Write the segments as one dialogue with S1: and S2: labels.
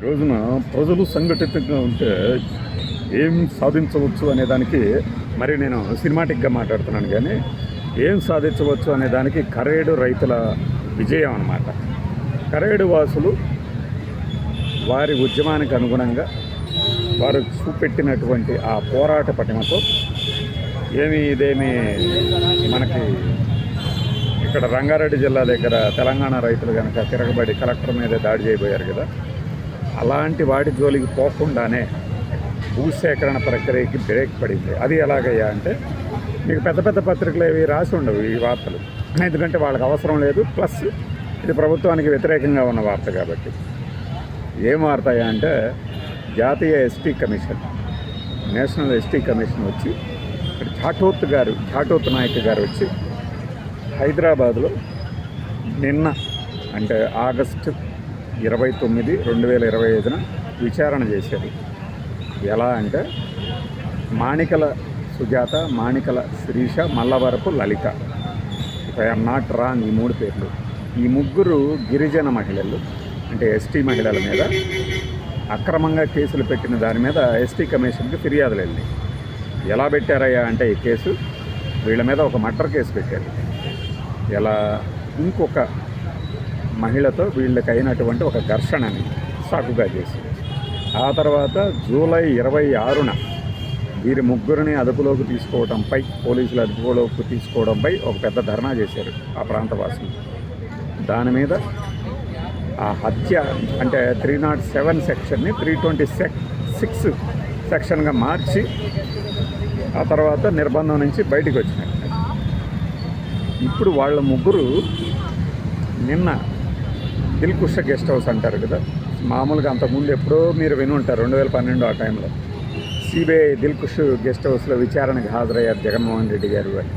S1: ఈ రోజున ప్రజలు సంఘటితంగా ఉంటే ఏం సాధించవచ్చు అనే దానికి మరి నేను సినిమాటిక్గా మాట్లాడుతున్నాను కానీ ఏం సాధించవచ్చు అనే దానికి కరేడు రైతుల విజయం అన్నమాట. కరేడు వాసులు వారి ఉద్యమానికి అనుగుణంగా వారు చూపెట్టినటువంటి ఆ పోరాట పటిమతో ఏమి ఇదేమి మనకి ఇక్కడ రంగారెడ్డి జిల్లా దగ్గర తెలంగాణ రైతులు కనుక తిరగబడి కలెక్టర్ మీద దాడి చేయబోయారు కదా. అలాంటి వాటి జోలికి పోకుండానే భూసేకరణ ప్రక్రియకి బ్రేక్ పడింది. అది ఎలాగయ్యా అంటే మీకు పెద్ద పెద్ద పత్రికలు ఏవి రాసి ఉండవు ఈ వార్తలు. ఎందుకంటే వాళ్ళకి అవసరం లేదు. ప్లస్ ఇది ప్రభుత్వానికి వ్యతిరేకంగా ఉన్న వార్త కాబట్టి. ఏం వార్తయ్యా అంటే జాతీయ ST commission national ST commission వచ్చి ఇక్కడ గారు ఝాటోత్ నాయక్ గారు వచ్చి హైదరాబాద్లో నిన్న అంటే ఆగస్టు ఇరవై తొమ్మిది రెండు వేల ఇరవై ఐదున విచారణ చేశారు. ఎలా అంటే Manikala Sujatha Manikala Sirisha Mallavarapu Lalitha. If I'm not wrong ఈ మూడు పేర్లు. ఈ ముగ్గురు గిరిజన మహిళలు అంటే ఎస్టీ మహిళల మీద అక్రమంగా కేసులు పెట్టిన దాని మీద ఎస్టీ కమిషన్కి ఫిర్యాదులు వెళ్ళి ఎలా పెట్టారయ్యా అంటే ఈ కేసు వీళ్ళ మీద ఒక మర్డర్ కేసు పెట్టారు. ఎలా ఇంకొక మహిళతో వీళ్ళకి అయినటువంటి ఒక ఘర్షణని సాకుగా చేసింది. ఆ తర్వాత జూలై ఇరవై ఆరున వీరి ముగ్గురిని అదుపులోకి తీసుకోవడంపై పోలీసులు అదుపులోకి తీసుకోవడంపై ఒక పెద్ద ధర్నా చేశారు ఆ ప్రాంతవాసులు. దాని మీద ఆ హత్య అంటే త్రీ నాట్ సెవెన్ సెక్షన్ని త్రీ ట్వంటీ సెక్ సిక్స్ సెక్షన్గా మార్చి ఆ తర్వాత నిర్బంధం నుంచి బయటికి వచ్చినారు ఇప్పుడు వాళ్ళ ముగ్గురు నిన్న దిల్కుష గెస్ట్ హౌస్ అంటారు కదా. మామూలుగా అంతకుముందు ఎప్పుడో మీరు విని ఉంటారు రెండు వేల పన్నెండు ఆ టైంలో. సిబిఐ దిల్కుష్ గెస్ట్ హౌస్లో విచారణకు హాజరయ్యారు జగన్మోహన్ రెడ్డి గారు అని.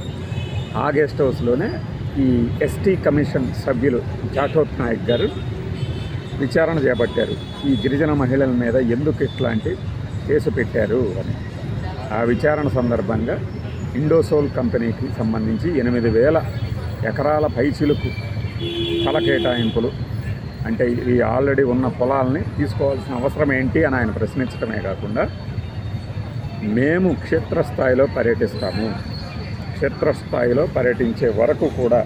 S1: ఆ గెస్ట్ హౌస్లోనే ఈ ఎస్టీ కమిషన్ సభ్యులు జాఠోత్ నాయక్ గారు విచారణ చేపట్టారు. ఈ గిరిజన మహిళల మీద ఎందుకు ఇట్లాంటి కేసు పెట్టారు అని. ఆ విచారణ సందర్భంగా ఇండోసోల్ కంపెనీకి సంబంధించి ఎనిమిది వేల ఎకరాల పైచిలకు స్థల కేటాయింపులు అంటే ఈ ఆల్రెడీ ఉన్న పొలాలని తీసుకోవాల్సిన అవసరం ఏంటి అని ఆయన ప్రశ్నించడమే కాకుండా మేము క్షేత్రస్థాయిలో పర్యటిస్తాము. క్షేత్రస్థాయిలో పర్యటించే వరకు కూడా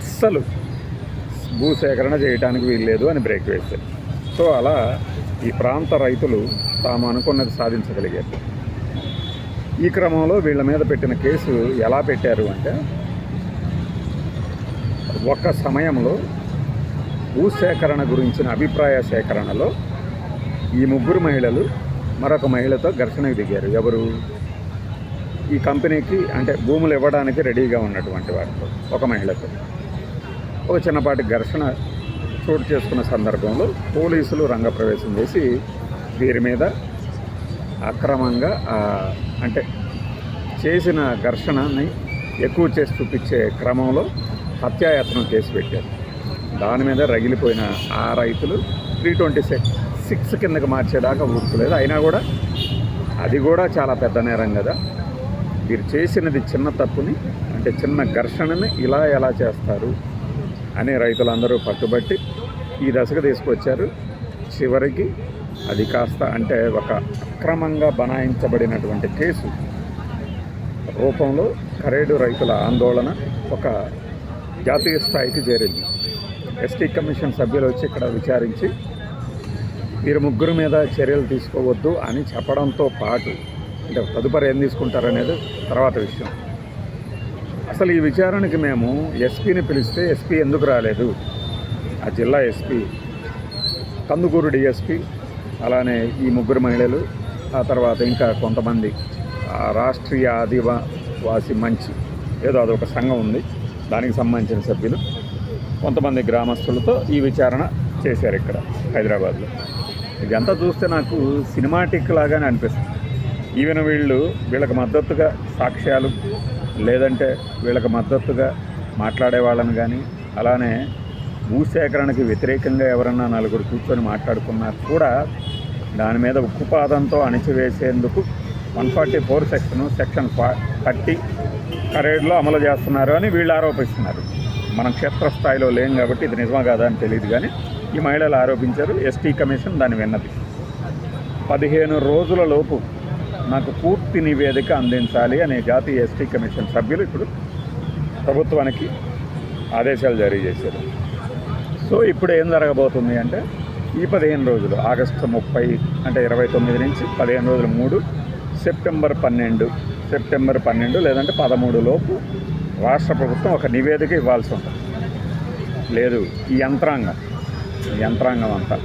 S1: అస్సలు భూసేకరణ చేయడానికి వీల్లేదు అని బ్రేక్ వేశారు. సో అలా ఈ ప్రాంత రైతులు తాము అనుకున్నది సాధించగలిగారు. ఈ క్రమంలో వీళ్ళ మీద పెట్టిన కేసు ఎలా పెట్టారు అంటే ఒక సమయంలో భూసేకరణ గురించిన అభిప్రాయ సేకరణలో ఈ ముగ్గురు మహిళలు మరొక మహిళతో ఘర్షణకు దిగారు. ఎవరు? ఈ కంపెనీకి అంటే భూములు ఇవ్వడానికి రెడీగా ఉన్నటువంటి వారితో ఒక మహిళతో. ఒక చిన్నపాటి ఘర్షణ చోటు చేసుకున్న సందర్భంలో పోలీసులు రంగప్రవేశం చేసి వీరి మీద అక్రమంగా అంటే చేసిన ఘర్షణని ఎక్కువ చేసి చూపించే క్రమంలో హత్యాయత్నం కేసు పెట్టారు. దాని మీద రగిలిపోయిన ఆ రైతులు త్రీ ట్వంటీ సిక్స్ సిక్స్ కిందకి మార్చేదాకా ఊరుకోలేదు. అయినా కూడా అది కూడా చాలా పెద్ద నేరం కదా. మీరు చేసినది చిన్న తప్పుని అంటే చిన్న ఘర్షణని ఇలా ఎలా చేస్తారు అని రైతులందరూ పట్టుబట్టి ఈ దశకు తీసుకొచ్చారు. చివరికి అది కాస్త అంటే ఒక అక్రమంగా బనాయించబడినటువంటి కేసు రూపంలో కరేడు రైతుల ఆందోళన ఒక జాతీయ స్థాయికి చేరింది. ఎస్టీ కమిషన్ సభ్యులు వచ్చి ఇక్కడ విచారించి వీరు ముగ్గురు మీద చర్యలు తీసుకోవద్దు అని చెప్పడంతో పాటు అంటే తదుపరి ఏం తీసుకుంటారనేది తర్వాత విషయం. అసలు ఈ విచారణకి మేము ఎస్పీని పిలిస్తే ఎస్పీ ఎందుకు రాలేదు? ఆ జిల్లా ఎస్పీ కందుకూరు డిఎస్పీ అలానే ఈ ముగ్గురు మహిళలు ఆ తర్వాత ఇంకా కొంతమంది ఆ రాష్ట్రీయ ఆదివాసి మంచి ఏదో అదొక సంఘం ఉంది దానికి సంబంధించిన సభ్యులు. కొంతమంది గ్రామస్తులతో ఈ విచారణ చేశారు ఇక్కడ హైదరాబాద్లో. ఇదంతా చూస్తే నాకు సినిమాటిక్ లాగానే అనిపిస్తుంది. ఈవెన్ వీళ్ళు వీళ్ళకి మద్దతుగా సాక్ష్యాలు లేదంటే వీళ్ళకి మద్దతుగా మాట్లాడే వాళ్ళని కానీ అలానే భూసేకరణకి వ్యతిరేకంగా ఎవరన్నా నలుగురు కూర్చొని మాట్లాడుకున్నా కూడా దాని మీద ఉక్కుపాదంతో అణిచివేసేందుకు one forty four section section ఫా థర్టీ కరేడ్లో అమలు చేస్తున్నారు అని వీళ్ళు ఆరోపిస్తున్నారు. మనం క్షేత్రస్థాయిలో లేం కాబట్టి ఇది నిజమా కాదా అని తెలియదు కానీ ఈ మహిళలు ఆరోపించారు. ఎస్టీ కమిషన్ దాన్ని విన్నది. పదిహేను రోజుల లోపు నాకు పూర్తి నివేదిక అందించాలి అనే జాతీయ ఎస్టీ కమిషన్ సభ్యులు ఇప్పుడు ప్రభుత్వానికి ఆదేశాలు జారీ చేశారు. సో ఇప్పుడు ఏం జరగబోతుంది అంటే ఈ పదిహేను రోజులు ఆగస్టు ముప్పై అంటే ఇరవై తొమ్మిది నుంచి పదిహేను రోజులు మూడు సెప్టెంబర్ పన్నెండు సెప్టెంబర్ పన్నెండు లేదంటే పదమూడు లోపు రాష్ట్ర ప్రభుత్వం ఒక నివేదిక ఇవ్వాల్సి ఉంటుంది. లేదు ఈ యంత్రాంగం యంత్రాంగం అంతా.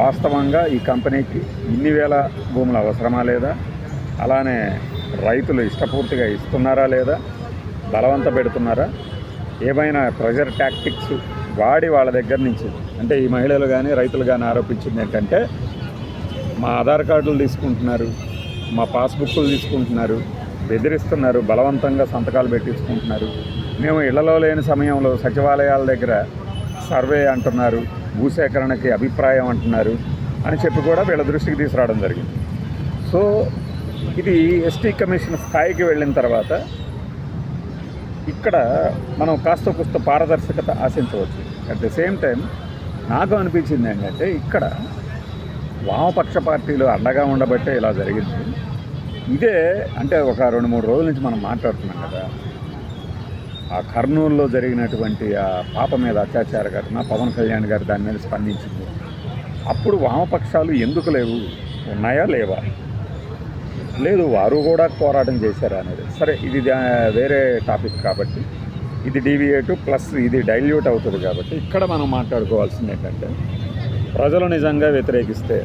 S1: వాస్తవంగా ఈ కంపెనీకి ఇన్ని వేల భూములు అవసరమా లేదా? అలానే రైతులు ఇష్టపూర్తిగా ఇస్తున్నారా లేదా? బలవంత పెడుతున్నారా? ఏమైనా ప్రెజర్ టాక్టిక్స్ వాడి వాళ్ళ దగ్గర నుంచి అంటే ఈ మహిళలు కానీ రైతులు కానీ ఆరోపించింది ఏంటంటే మా ఆధార్ కార్డులు తీసుకుంటున్నారు మా పాస్బుక్లు తీసుకుంటున్నారు బెదిరిస్తున్నారు బలవంతంగా సంతకాలు పెట్టించుకుంటున్నారు. మేము ఇళ్ళలో లేని సమయంలో సచివాలయాల దగ్గర సర్వే అంటున్నారు భూసేకరణకి అభిప్రాయం అంటున్నారు అని చెప్పి కూడా వీళ్ళ దృష్టికి తీసుకురావడం జరిగింది. సో ఇది ఎస్టీ కమిషన్ స్థాయికి వెళ్ళిన తర్వాత ఇక్కడ మనం కాస్త కుస్త పారదర్శకత ఆశించవచ్చు. అట్ ద సేమ్ టైం నాకు అనిపించింది ఏంటంటే ఇక్కడ వామపక్ష పార్టీలు అండగా ఉండబట్టే ఇలా జరిగింది. ఇదే అంటే ఒక రెండు మూడు రోజుల నుంచి మనం మాట్లాడుతున్నాం కదా. ఆ కర్నూలులో జరిగినటువంటి ఆ పాప మీద అత్యాచార ఘటన పవన్ కళ్యాణ్ గారు దాని మీద స్పందించింది. అప్పుడు వామపక్షాలు ఎందుకు లేవు? ఉన్నాయా లేవా? లేదు వారు కూడా పోరాటం చేశారా అనేది. సరే ఇది వేరే టాపిక్ కాబట్టి ఇది డీవియేట్ ప్లస్ ఇది డైల్యూట్ అవుతుంది కాబట్టి ఇక్కడ మనం మాట్లాడుకోవాల్సింది ఏంటంటే ప్రజలు నిజంగా వ్యతిరేకిస్తే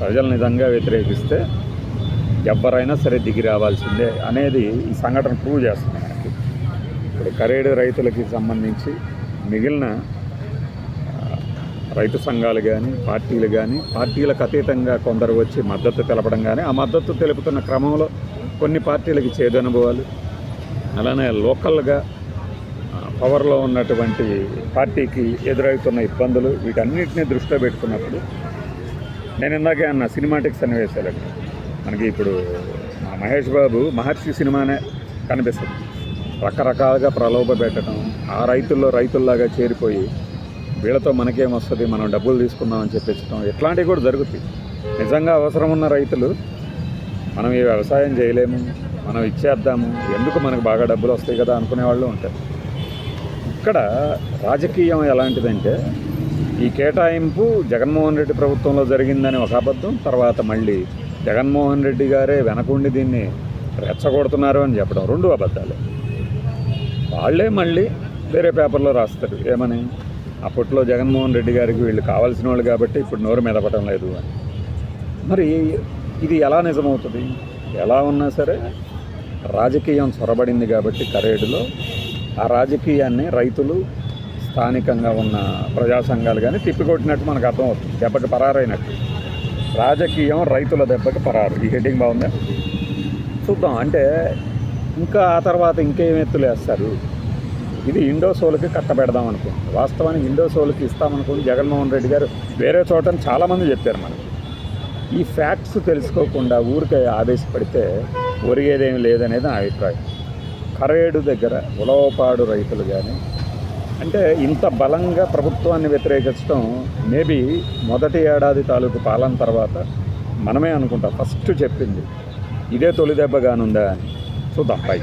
S1: ప్రజలు నిజంగా వ్యతిరేకిస్తే ఎవరైనా సరే దిగి రావాల్సిందే అనేది ఈ సంఘటన ప్రూవ్ చేస్తుంది మనకి. ఇప్పుడు కరేడు రైతులకి సంబంధించి మిగిలిన రైతు సంఘాలు కానీ పార్టీలు కానీ పార్టీలకు అతీతంగా కొందరు వచ్చి మద్దతు తెలపడం కానీ ఆ మద్దతు తెలుపుతున్న క్రమంలో కొన్ని పార్టీలకి చేదు అనుభవాలు అలానే లోకల్గా పవర్లో ఉన్నటువంటి పార్టీకి ఎదురవుతున్న ఇబ్బందులు వీటన్నిటిని దృష్టిలో పెట్టుకున్నప్పుడు నేను ఇందాకే అన్న సినిమాటిక్ సన్నివేశాలండి మనకి ఇప్పుడు మా మహేష్ బాబు మహర్షి సినిమానే కనిపిస్తుంది. రకరకాలుగా ప్రలోభ పెట్టడం ఆ రైతుల్లో రైతుల్లాగా చేరిపోయి వీళ్ళతో మనకేమొస్తుంది మనం డబ్బులు తీసుకుందామని చెప్పించడం ఇట్లాంటివి కూడా జరుగుతాయి. నిజంగా అవసరం ఉన్న రైతులు మనం ఈ వ్యవసాయం చేయలేము మనం ఇచ్చేద్దాము ఎందుకు మనకు బాగా డబ్బులు వస్తాయి కదా అనుకునే వాళ్ళు ఉంటారు. ఇక్కడ రాజకీయం ఎలాంటిదంటే ఈ కేటాయింపు జగన్మోహన్ రెడ్డి ప్రభుత్వంలో జరిగిందని ఒక అబద్ధం తర్వాత మళ్ళీ జగన్మోహన్ రెడ్డి గారే వెనకుండి దీన్ని రెచ్చగొడుతున్నారు అని చెప్పడం రెండు అబద్ధాలే. వాళ్ళే మళ్ళీ వేరే పేపర్లో రాస్తారు. ఏమని? అప్పట్లో జగన్మోహన్ రెడ్డి గారికి వీళ్ళు కావాల్సిన వాళ్ళు కాబట్టి ఇప్పుడు నోరు మెదపడం లేదు అని. మరి ఇది ఎలా నిజమవుతుంది? ఎలా ఉన్నా సరే రాజకీయం చొరబడింది కాబట్టి కరేడులో ఆ రాజకీయాన్ని రైతులు స్థానికంగా ఉన్న ప్రజా సంఘాలు కానీ తిప్పికొట్టినట్టు మనకు అర్థమవుతుంది. దెబ్బకి పరారైనట్టు. రాజకీయం రైతుల దెబ్బకి పరారు. ఈ హెడ్డింగ్ బాగుందా? చూద్దాం. అంటే ఇంకా ఆ తర్వాత ఇంకేం ఎత్తులు వేస్తారు? ఇది ఇండోసోల్కి కట్టబెడదాం అనుకుంటున్నాం. వాస్తవానికి ఇండోసోల్కి ఇస్తామనుకుని జగన్మోహన్ రెడ్డి గారు వేరే చోటని చాలామంది చెప్పారు మనకి. ఈ ఫ్యాక్ట్స్ తెలుసుకోకుండా ఊరికే ఆవేశపడితే ఒరిగేదేమి లేదనేది నా అభిప్రాయం. కరేడు దగ్గర ఉలవపాడు రైతులు కానీ అంటే ఇంత బలంగా ప్రభుత్వాన్ని వ్యతిరేకించడం మేబీ మొదటి ఏడాది తాలూకు పాలన తర్వాత మనమే అనుకుంటాం. ఫస్ట్ చెప్పింది ఇదే తొలి దెబ్బగానుందా అని. చూద్దాం పై